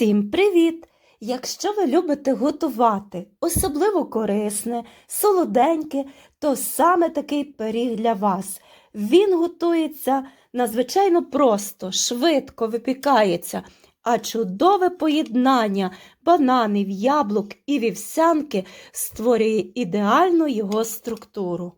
Усім привіт! Якщо ви любите готувати, особливо корисне, солоденьке, то саме такий пиріг для вас. Він готується надзвичайно просто, швидко випікається, а чудове поєднання бананів, яблук і вівсянки створює ідеальну його структуру.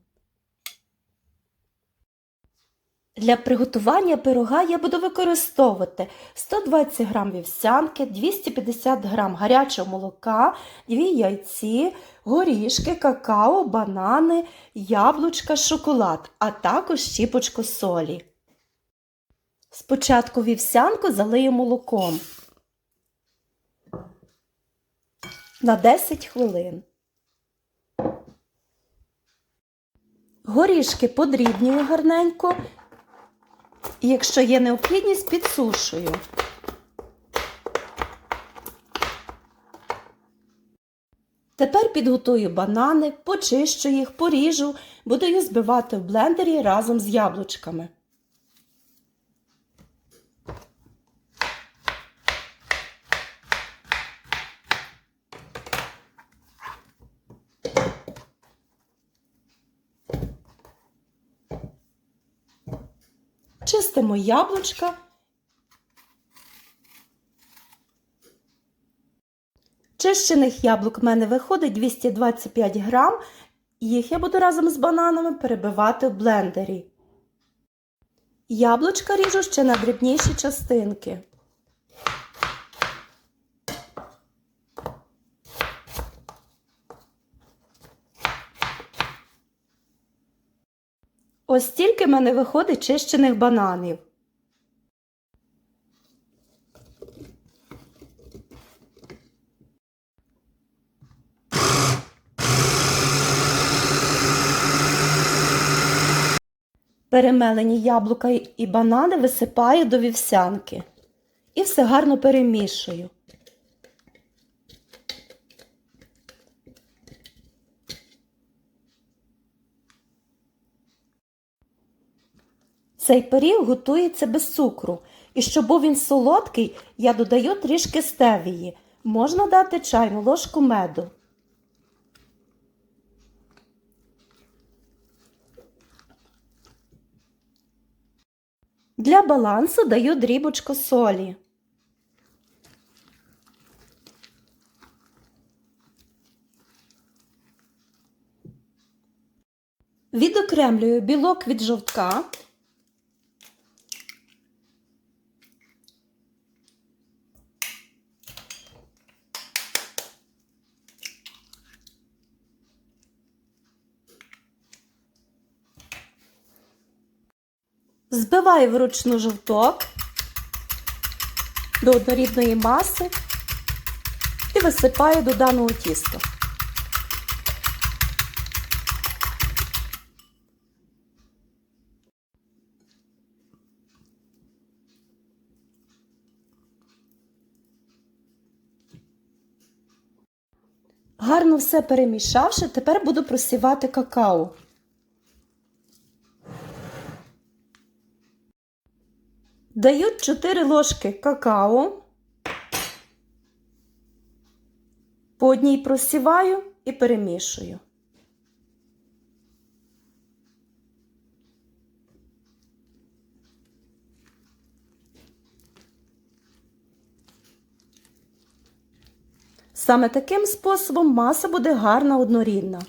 Для приготування пирога я буду використовувати 120 г вівсянки, 250 г гарячого молока, 2 яйці, горішки, какао, банани, яблучка, шоколад, а також щіпочку солі. Спочатку вівсянку залию молоком на 10 хвилин. Горішки подрібнюю гарненько і якщо є необхідність, підсушую. Тепер підготую банани, почищу їх, поріжу, буду їх збивати в блендері разом з яблучками. Чистимо яблучка. Чищених яблук в мене виходить 225 грам. Їх я буду разом з бананами перебивати в блендері. Яблучка ріжу ще на дрібніші частинки. Ось стільки в мене виходить чищених бананів. Перемелені яблука і банани висипаю до вівсянки і все гарно перемішую. Цей пиріг готується без цукру. І щоб був він солодкий, я додаю трішки стевії. Можна дати чайну ложку меду. Для балансу даю дрібочку солі. Відокремлюю білок від жовтка. Збиваю вручну жовток до однорідної маси і висипаю до даного тіста. Гарно все перемішавши, тепер буду просівати какао. Даю 4 ложки какао, по одній просіваю і перемішую. Саме таким способом маса буде гарна однорідна.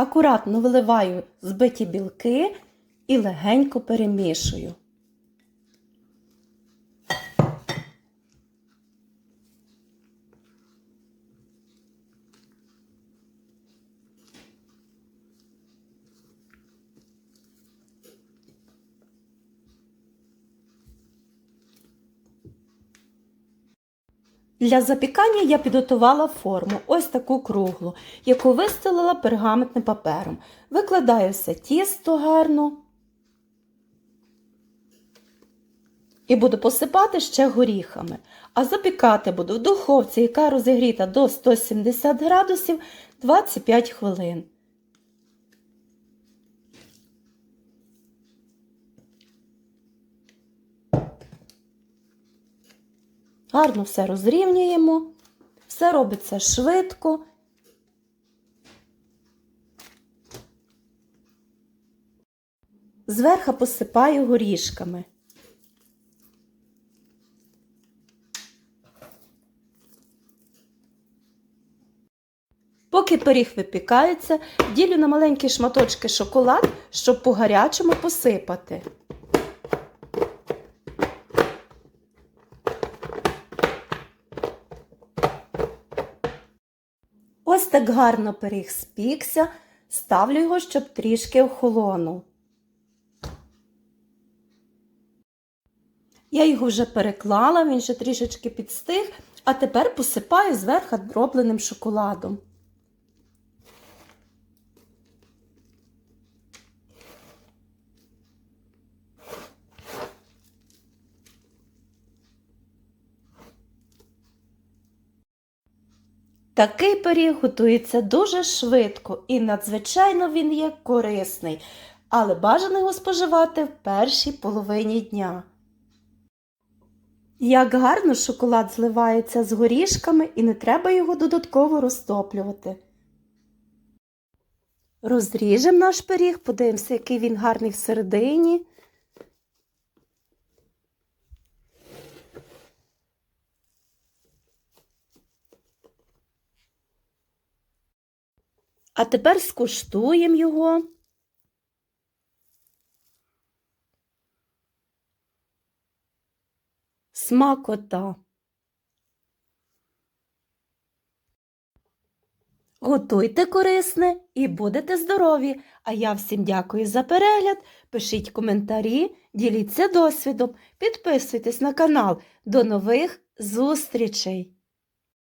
Акуратно виливаю збиті білки і легенько перемішую. Для запікання я підготувала форму, ось таку круглу, яку вистелила пергаментним папером. Викладаю все тісто гарно І буду посипати ще горіхами. А запікати буду в духовці, яка розігріта до 170 градусів 25 хвилин. Гарно все розрівнюємо. Все робиться швидко. Зверху посипаю горішками. Поки пиріг випікається, ділю на маленькі шматочки шоколад, щоб по гарячому посипати. Ось так гарно пиріг спікся, ставлю його, щоб трішки охолонув. Я його вже переклала, він ще трішечки підстиг, а тепер посипаю зверху дробленим шоколадом. Такий пиріг готується дуже швидко і надзвичайно він є корисний, але бажано його споживати в першій половині дня. Як гарно шоколад зливається з горішками і не треба його додатково розтоплювати. Розріжемо наш пиріг, подивимося, який він гарний всередині. А тепер скуштуємо його. Смакота. Готуйте корисне і будете здорові. А я всім дякую за перегляд. Пишіть коментарі, діліться досвідом, підписуйтесь на канал. До нових зустрічей!